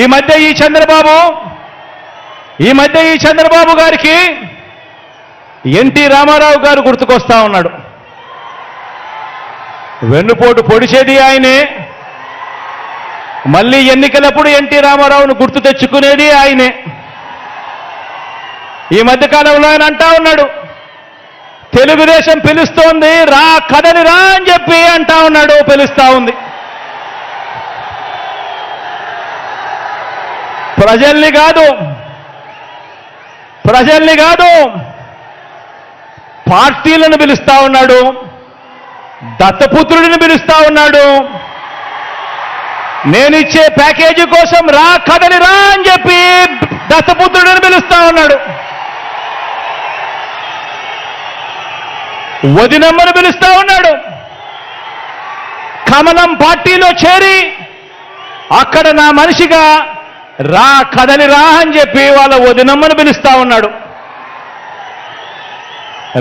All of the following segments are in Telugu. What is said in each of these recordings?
ఈ మధ్య ఈ చంద్రబాబు ఈ మధ్య ఈ చంద్రబాబు గారికి ఎన్టీ రామారావు గారు గుర్తుకొస్తా ఉన్నాడు. వెన్నుపోటు పొడిచేది ఆయనే. మళ్ళీ ఎన్నికలప్పుడు ఎన్టీ రామారావును గుర్తు తెచ్చుకునేది ఆయనే. ఈ మధ్యకాలంలో ఆయన అంటా ఉన్నాడు తెలుగుదేశం పిలుస్తోంది రా కదలి రా అని చెప్పి అంటా ఉన్నాడు పిలుస్తా ఉంది. ప్రజల్ని కాదు. ప్రజల్ని కాదు. పార్టీలను పిలుస్తా ఉన్నాడు. దత్తపుత్రుడిని పిలుస్తా ఉన్నాడు. నేనిచ్చే ప్యాకేజీ కోసం రా కదలి రా అని చెప్పి దత్తపుత్రుడిని పిలుస్తా ఉన్నాడు. వదినమ్మను పిలుస్తా ఉన్నాడు. కమలం పార్టీలో చేరి అక్కడ నా మనిషిగా రా కదలి రా అని చెప్పి వాళ్ళ వదినమ్మను పిలుస్తా ఉన్నాడు.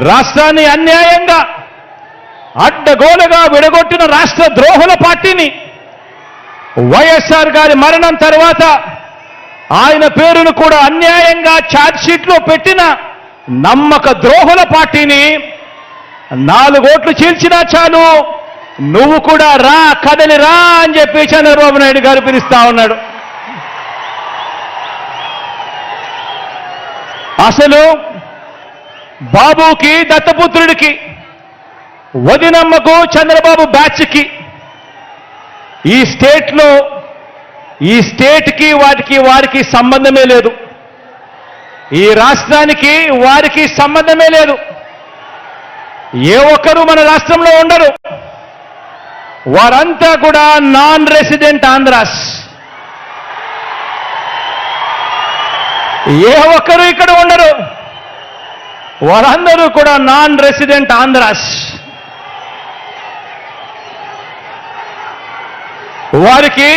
రాష్ట్రాన్ని అన్యాయంగా అడ్డగోలుగా విడగొట్టిన రాష్ట్ర ద్రోహుల పార్టీని వైఎస్ఆర్ గారి మరణం తర్వాత ఆయన పేరును కూడా అన్యాయంగా ఛార్జ్షీట్లో పెట్టిన నమ్మక ద్రోహుల పార్టీని నాలుగోట్లు చీల్చినా చాలు నువ్వు కూడా రా కదలి రా అని చెప్పి చంద్రబాబు నాయుడు గారు పిలుస్తా ఉన్నాడు. అసలు బాబుకి దత్తపుత్రుడికి వదినమ్మకు చంద్రబాబు బ్యాచ్కి ఈ స్టేట్లో ఈ స్టేట్కి వాటికి వారికి సంబంధమే లేదు. ఈ రాష్ట్రానికి వారికి సంబంధమే లేదు. ఏ ఒక్కరూ మన రాష్ట్రంలో ఉండరు. వారంతా కూడా నాన్ రెసిడెంట్ ఆంధ్రాస్ ఏ ఒక్కరు ఇక్కడ ఉండరు. వారందరూ కూడా నాన్ రెసిడెంట్ ఆంధ్రాస్. వారికి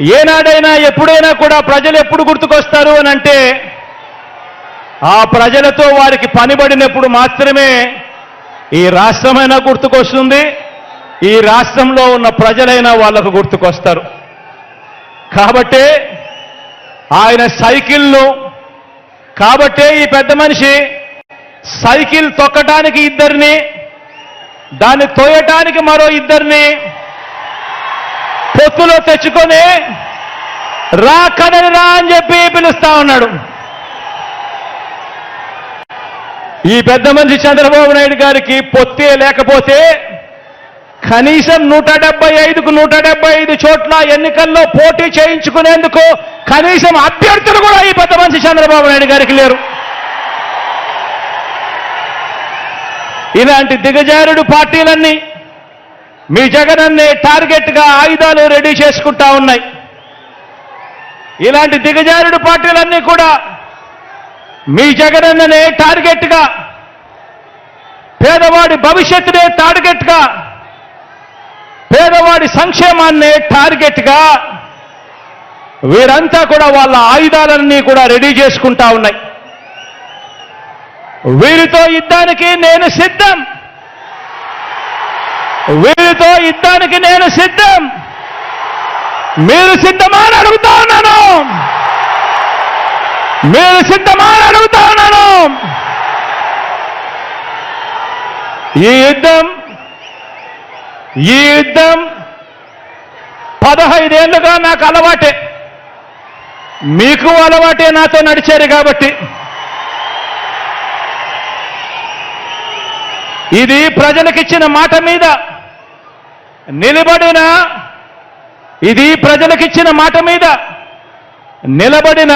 ఏనాడైనా ఎప్పుడైనా కూడా ప్రజలు ఎప్పుడు గుర్తుకొస్తారు అని అంటే ఆ ప్రజలతో వారికి పనిబడినప్పుడు మాత్రమే ఈ రాష్ట్రమైనా గుర్తుకొస్తుంది. ఈ రాష్ట్రంలో ఉన్న ప్రజలైనా వాళ్ళకు గుర్తుకొస్తారు. కాబట్టే ఆయన సైకిల్ను. కాబట్టే ఈ పెద్ద మనిషి సైకిల్ తొక్కటానికి ఇద్దరిని దాన్ని తోయటానికి మరో ఇద్దరిని పొత్తులో తెచ్చుకొని రా కదని రా అని చెప్పి పిలుస్తా ఉన్నాడు. ఈ పెద్ద మనిషి చంద్రబాబు నాయుడు గారికి పొత్తే లేకపోతే కనీసం నూట డెబ్బై ఐదుకు నూట డెబ్బై ఐదు చోట్ల ఎన్నికల్లో పోటీ చేయించుకునేందుకు కనీసం అభ్యర్థులు కూడా ఈ పెద్ద మనిషి చంద్రబాబు నాయుడు గారికి లేరు. ఇలాంటి దిగజారుడు పార్టీలన్నీ మీ జగనన్నే టార్గెట్గా ఆయుధాలు రెడీ చేసుకుంటా ఉన్నాయి. ఇలాంటి దిగజారుడు పార్టీలన్నీ కూడా మీ జగనన్ననే టార్గెట్గా పేదవాడి భవిష్యత్తునే టార్గెట్గా పేదవాడి సంక్షేమాన్నే టార్గెట్గా వీరంతా కూడా వాళ్ళ ఆయుధాలన్నీ కూడా రెడీ చేసుకుంటా ఉన్నాయి. వీరితో యుద్ధానికి నేను సిద్ధం. వీరితో యుద్ధానికి నేను సిద్ధం. మీరు సిద్ధమా అని అడుగుతా ఉన్నాను. మీరు సిద్ధమా అని అడుగుతా ఉన్నాను. ఈ యుద్ధం ఈ యుద్ధం పదహైదేళ్ళుగా నాకు అలవాటే. మీకు అలవాటే నాతో నడిచారు కాబట్టి. ఇది ప్రజలకిచ్చిన మాట మీద నిలబడిన ఇది ప్రజలకిచ్చిన మాట మీద నిలబడిన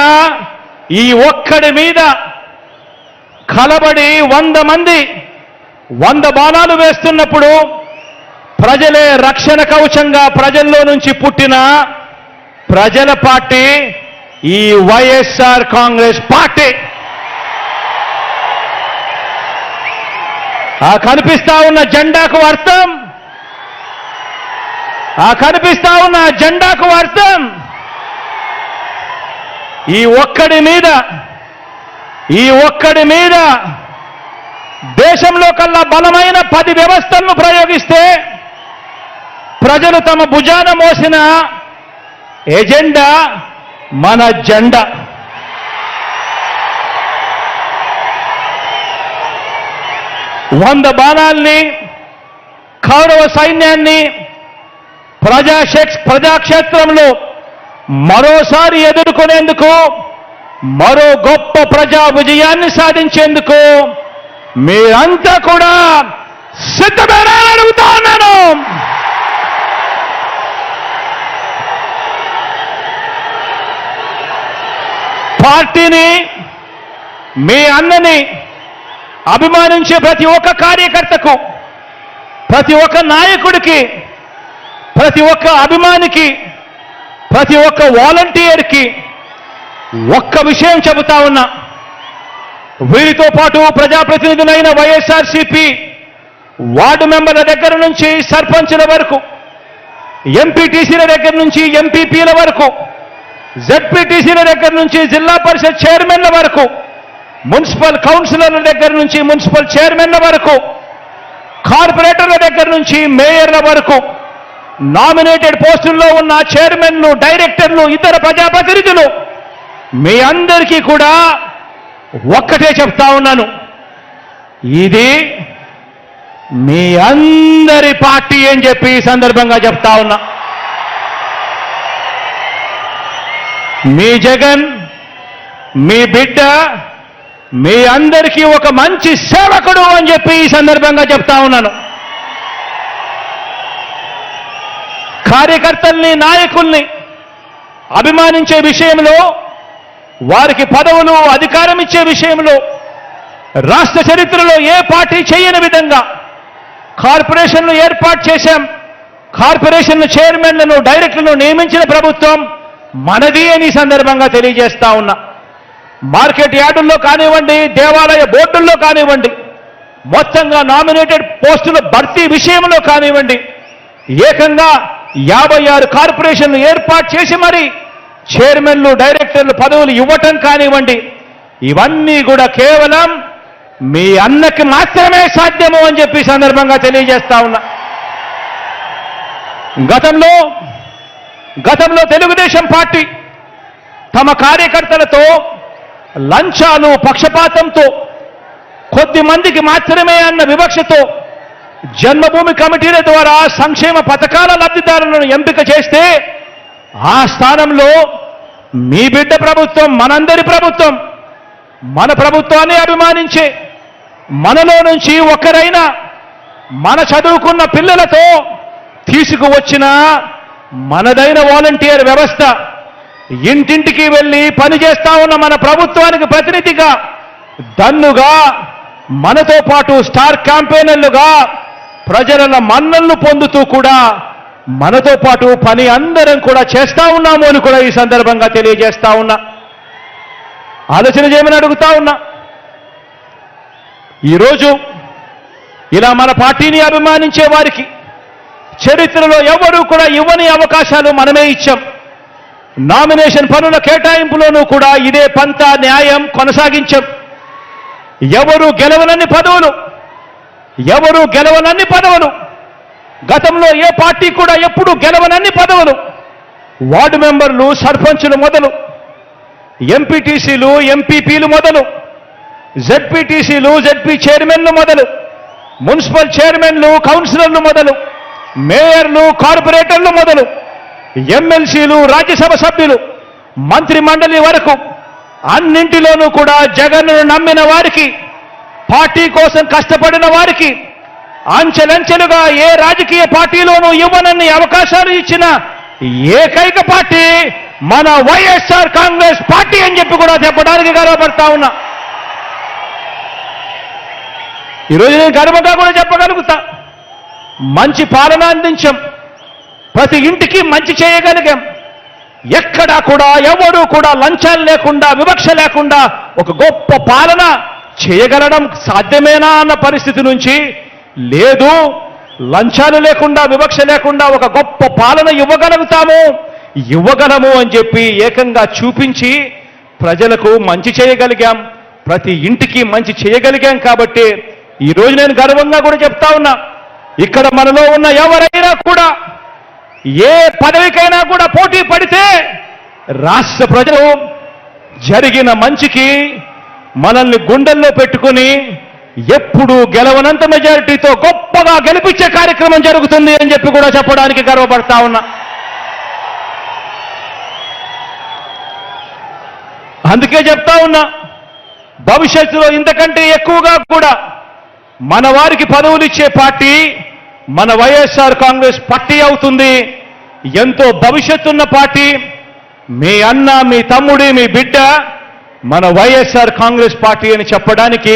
ఈ ఒక్కడి మీద కలబడి వంద మంది వంద బాణాలు వేస్తున్నప్పుడు ప్రజలే రక్షణ కవచంగా ప్రజల్లో నుంచి పుట్టిన ప్రజల పార్టీ ఈ వైఎస్ఆర్ కాంగ్రెస్ పార్టీ. ఆ కనిపిస్తా ఉన్న జెండాకు అర్థం. ఆ కనిపిస్తా ఉన్న జెండాకు అర్థం. ఈ ఒక్కడి మీద ఈ ఒక్కడి మీద దేశంలో కల్లా బలమైన పది వ్యవస్థలను ప్రయోగిస్తే ప్రజలు తమ భుజాన మోసిన ఎజెండా మన జెండా. వంద బాణాల్ని కౌరవ సైన్యాన్ని ప్రజాక్షేక్ష ప్రజాక్షేత్రంలో మరోసారి ఎదుర్కొనేందుకు మరో గొప్ప ప్రజా విజయాన్ని సాధించేందుకు మీరంతా కూడా సిద్ధమేనా అడుగుతా ఉన్నాను. పార్టీని మీ అన్నని అభిమానించే ప్రతి ఒక్క కార్యకర్తకు ప్రతి ఒక్క నాయకుడికి ప్రతి ఒక్క అభిమానికి ప్రతి ఒక్క వాలంటీర్కి ఒక్క విషయం చెబుతా ఉన్నా. వీరితో పాటు ప్రజాప్రతినిధులైన వైఎస్ఆర్సీపీ వార్డు మెంబర్ల దగ్గర నుంచి సర్పంచుల వరకు ఎంపీటీసీల దగ్గర నుంచి ఎంపీపీల వరకు జెడ్పీటీసీల దగ్గర నుంచి జిల్లా పరిషత్ చైర్మన్ల వరకు మున్సిపల్ కౌన్సిలర్ల దగ్గర నుంచి మున్సిపల్ చైర్మన్ల వరకు కార్పొరేటర్ల దగ్గర నుంచి మేయర్ల వరకు నామినేటెడ్ పోస్టుల్లో ఉన్న చైర్మన్లు డైరెక్టర్లు ఇతర ప్రజాప్రతినిధులు మీ అందరికీ కూడా ఒక్కటే చెప్తా ఉన్నాను. ఇది మీ అందరి పార్టీ అని చెప్పి ఈ సందర్భంగా చెప్తా ఉన్నా. మీ జగన్ మీ బిడ్డ మీ అందరికీ ఒక మంచి సేవకుడు అని చెప్పి ఈ సందర్భంగా చెప్తా ఉన్నాను. కార్యకర్తల్ని నాయకుల్ని అభిమానించే విషయంలో వారికి పదవులు అధికారం ఇచ్చే విషయంలో రాష్ట్ర చరిత్రలో ఏ పార్టీ చేయని విధంగా కార్పొరేషన్లు ఏర్పాటు చేశాం. కార్పొరేషన్ చైర్మన్లను డైరెక్టర్లను నియమించిన ప్రభుత్వం మనది అని సందర్భంగా తెలియజేస్తా ఉన్నా. మార్కెట్ యార్డుల్లో కానివ్వండి దేవాలయ బోర్డుల్లో కానివ్వండి మొత్తంగా నామినేటెడ్ పోస్టుల భర్తీ విషయంలో కానివ్వండి ఏకంగా యాభై ఆరు కార్పొరేషన్లు ఏర్పాటు చేసి మరి చైర్మన్లు డైరెక్టర్లు పదవులు ఇవ్వటం కానివ్వండి ఇవన్నీ కూడా కేవలం మీ అన్నకి మాత్రమే సాధ్యము అని చెప్పి సందర్భంగా తెలియజేస్తా ఉన్నా. గతంలో గతంలో తెలుగుదేశం పార్టీ తమ కార్యకర్తలతో లంచాలు పక్షపాతంతో కొద్ది మందికి మాత్రమే అన్న వివక్షతో జన్మభూమి కమిటీల ద్వారా సంక్షేమ పథకాల లబ్ధిదారులను ఎంపిక చేస్తే ఆ స్థానంలో మీ బిడ్డ ప్రభుత్వం మనందరి ప్రభుత్వం మన ప్రభుత్వాన్ని అభిమానించే మనలో నుంచి ఒకరైనా మన చదువుకున్న పిల్లలతో తీసుకువచ్చిన మనదైన వాలంటీర్ వ్యవస్థ ఇంటింటికి వెళ్ళి పనిచేస్తా ఉన్న మన ప్రభుత్వానికి ప్రతినిధిగా దన్నుగా మనతో పాటు స్టార్ క్యాంపెయినర్లుగా ప్రజల మన్నలను పొందుతూ కూడా మనతో పాటు పని అందరం కూడా చేస్తా ఉన్నాము అని కూడా ఈ సందర్భంగా తెలియజేస్తా ఉన్నా. ఆలోచన చేయమని అడుగుతా ఉన్నా. ఈరోజు ఇలా మన పార్టీని అభిమానించే వారికి చరిత్రలో ఎవరూ కూడా ఇవ్వని అవకాశాలు మనమే ఇచ్చాం. నామినేషన్ పనుల కేటాయింపులోనూ కూడా ఇదే పంత న్యాయం కొనసాగించాం. ఎవరు గెలవనన్ని పదవులు ఎవరు గెలవనన్ని పదవులు గతంలో ఏ పార్టీ కూడా ఎప్పుడు గెలవనన్ని పదవులు వార్డు మెంబర్లు సర్పంచులు మొదలు ఎంపీటీసీలు ఎంపీపీలు మొదలు జెడ్పీటీసీలు జెడ్పీ చైర్మన్లు మొదలు మున్సిపల్ చైర్మన్లు కౌన్సిలర్లు మొదలు మేయర్లు కార్పొరేటర్లు మొదలు ఎమ్మెల్సీలు రాజ్యసభ సభ్యులు మంత్రి మండలి వరకు అన్నింటిలోనూ కూడా జగన్ను నమ్మిన వారికి పార్టీ కోసం కష్టపడిన వారికి అంచెలంచెలుగా ఏ రాజకీయ పార్టీలోనూ ఇవ్వనన్ని అవకాశాలు ఇచ్చిన ఏకైక పార్టీ మన వైఎస్ఆర్ కాంగ్రెస్ పార్టీ అని చెప్పి కూడా చెప్పడానికి గర్వపడతా ఉన్నా. ఈరోజు నేను గర్వంగా కూడా చెప్పగలుగుతా. మంచి పాలన అందించాం. ప్రతి ఇంటికి మంచి చేయగలిగాం. ఎక్కడా కూడా ఎవరు కూడా లంచాలు లేకుండా వివక్ష లేకుండా ఒక గొప్ప పాలన చేయగలడం సాధ్యమేనా అన్న పరిస్థితి నుంచి లేదు. లంచాలు లేకుండా వివక్ష లేకుండా ఒక గొప్ప పాలన ఇవ్వగలుగుతాము. ఇవ్వగలము అని చెప్పి ఏకంగా చూపించి ప్రజలకు మంచి చేయగలిగాం. ప్రతి ఇంటికి మంచి చేయగలిగాం కాబట్టి ఈ రోజు నేను గర్వంగా కూడా చెప్తా ఉన్నా. ఇక్కడ మనలో ఉన్న ఎవరైనా కూడా ఏ పదవికైనా కూడా పోటీ పడితే రాష్ట్ర ప్రజలు జరిగిన మంచికి మనల్ని గుండెల్లో పెట్టుకుని ఎప్పుడు గెలవనంత మెజారిటీతో గొప్పగా గెలిపించే కార్యక్రమం జరుగుతుంది అని చెప్పి కూడా చెప్పడానికి గర్వపడతా ఉన్నా. అందుకే చెప్తా ఉన్నా భవిష్యత్తులో ఇంతకంటే ఎక్కువగా కూడా మన వారికి పదవులు ఇచ్చే పార్టీ మన వైఎస్ఆర్ కాంగ్రెస్ పార్టీ అవుతుంది. ఎంతో భవిష్యత్తున్న పార్టీ. మీ అన్న మీ తమ్ముడి మీ బిడ్డ మన వైఎస్ఆర్ కాంగ్రెస్ పార్టీ అని చెప్పడానికి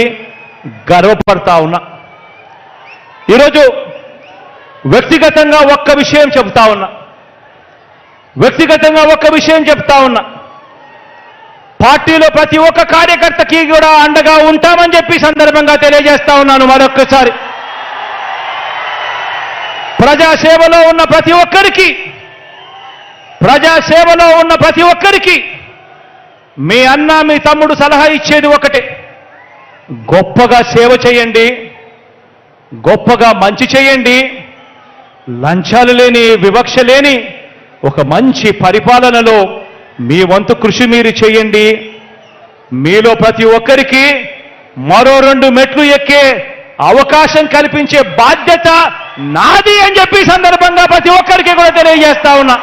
గర్వపడతా ఉన్నా. ఈరోజు వ్యక్తిగతంగా ఒక్క విషయం చెప్తా ఉన్నా. వ్యక్తిగతంగా ఒక్క విషయం చెప్తా ఉన్నా. పార్టీలో ప్రతి ఒక్క కార్యకర్తకి కూడా అండగా ఉంటామని చెప్పి సందర్భంగా తెలియజేస్తా ఉన్నాను మరొక్కసారి. ప్రజాసేవలో ఉన్న ప్రతి ఒక్కరికి ప్రజాసేవలో ఉన్న ప్రతి ఒక్కరికి మీ అన్న మీ తమ్ముడు సలహా ఇచ్చేది ఒకటే. గొప్పగా సేవ చేయండి గొప్పగా మంచి చేయండి లంచాలు లేని వివక్ష లేని ఒక మంచి పరిపాలనలో మీ వంతు కృషి మీరు చేయండి. మీలో ప్రతి ఒక్కరికి మరో రెండు మెట్లు ఎక్కే అవకాశం కల్పించే బాధ్యత నాది అని చెప్పి సందర్భంగా ప్రతి ఒక్కరికి కూడా తెలియజేస్తా ఉన్నా.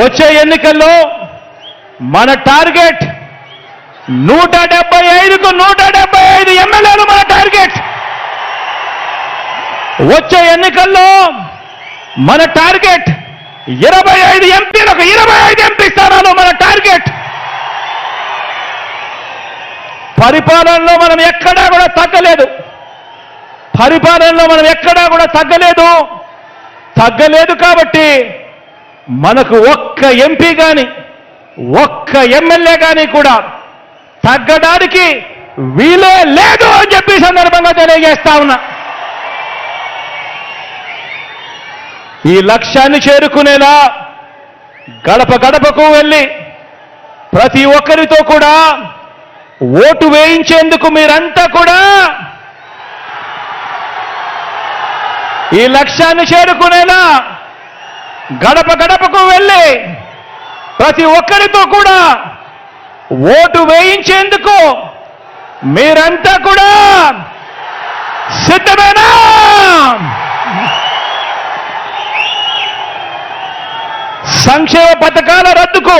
వచ్చే ఎన్నికల్లో మన టార్గెట్ నూట డెబ్బై ఐదుకు నూట డెబ్బై ఐదు ఎమ్మెల్యేలు మన టార్గెట్. వచ్చే ఎన్నికల్లో మన టార్గెట్ ఇరవై ఐదు ఎంపీలకు ఇరవై ఐదు ఎంపీ స్థానాలు మన టార్గెట్. పరిపాలనలో మనం ఎక్కడా కూడా తగ్గలేదు. పరిపాలనలో మనం ఎక్కడా కూడా తగ్గలేదు. తగ్గలేదు కాబట్టి మనకు ఒక్క ఎంపీ కానీ ఒక్క ఎమ్మెల్యే కానీ కూడా తగ్గడానికి వీలే లేదు అని చెప్పి సందర్భంగా తెలియజేస్తా ఉన్నా. ఈ లక్ష్యాన్ని చేరుకునేలా గడప గడపకు వెళ్ళి ప్రతి ఒక్కరితో కూడా ఓటు వేయించేందుకు మీరంతా కూడా ఈ లక్ష్యాన్ని చేరుకునేలా గడప గడపకు వెళ్ళి ప్రతి ఒక్కరితో కూడా ఓటు వేయించేందుకు మీరంతా కూడా సిద్ధమేనా? సంక్షేమ పథకాల రద్దుకు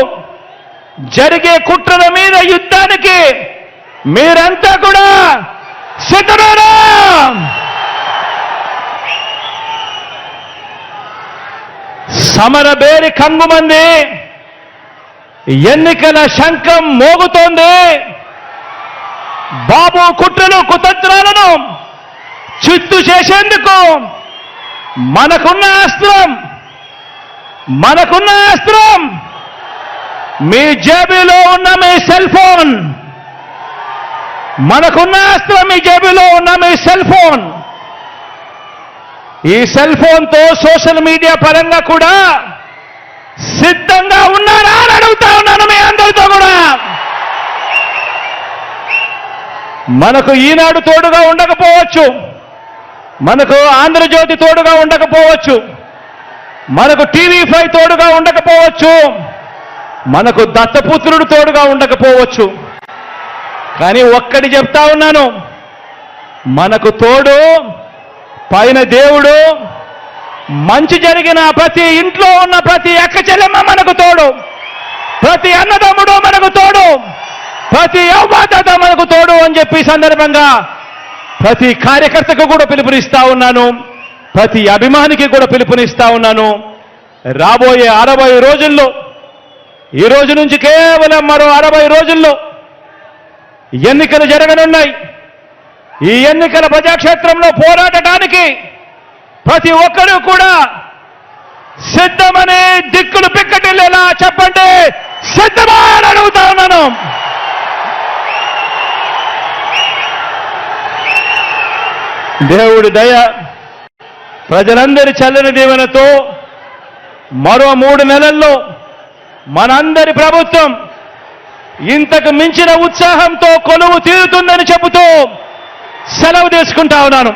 జరిగే కుట్రల మీద యుద్ధానికి మీరంతా కూడా సిద్ధమేనా? సమరబేరి కంగుమంది ఎన్నికల శంఖం మోగుతోంది. బాబు కుట్రలు కుతంత్రాలను చిత్తు చేసేందుకు మనకున్న అస్త్రం మనకున్న అస్త్రం. మీ జేబులో ఉన్న మీ సెల్ ఫోన్ మనకున్న అస్త్రం మీ జేబులో ఉన్న మీ సెల్ ఫోన్. ఈ సెల్ ఫోన్తో సోషల్ మీడియా పరంగా కూడా సిద్ధంగా ఉన్నారా అని అడుగుతా ఉన్నాను మీ అందరితో కూడా. మనకు ఈనాడు తోడుగా ఉండకపోవచ్చు. మనకు ఆంధ్రజ్యోతి తోడుగా ఉండకపోవచ్చు. మనకు టీవీ ఫైవ్ తోడుగా ఉండకపోవచ్చు. మనకు దత్తపుత్రుడు తోడుగా ఉండకపోవచ్చు. కానీ ఒక్కటి చెప్తా ఉన్నాను. మనకు తోడు పైన దేవుడు మంచి జరిగిన ప్రతి ఇంట్లో ఉన్న ప్రతి అక్క చెల్లెమ్మ మనకు తోడు. ప్రతి అన్నదమ్ముడు మనకు తోడు. ప్రతి అవ్వాతాత మనకు తోడు అని చెప్పి సందర్భంగా ప్రతి కార్యకర్తకు కూడా పిలుపునిస్తా ఉన్నాను. ప్రతి అభిమానికి కూడా పిలుపునిస్తా ఉన్నాను. రాబోయే అరవై రోజుల్లో ఈ రోజు నుంచి కేవలం మరో అరవై రోజుల్లో ఎన్నికలు జరగనున్నాయి. ఈ ఎన్నికల ప్రజాక్షేత్రంలో పోరాడటానికి ప్రతి ఒక్కరూ కూడా సిద్ధమని దిక్కులు పిక్కటిల్లేలా చెప్పండి. సిద్ధమా అని అడుగుతా ఉన్నాను. దేవుడి దయ ప్రజలందరి చల్లని దీవెనతో మరో మూడు నెలల్లో మనందరి ప్రభుత్వం ఇంతకు మించిన ఉత్సాహంతో కొలువు తీరుతుందని చెబుతూ సెలవు తీసుకుంటా ఉన్నాను.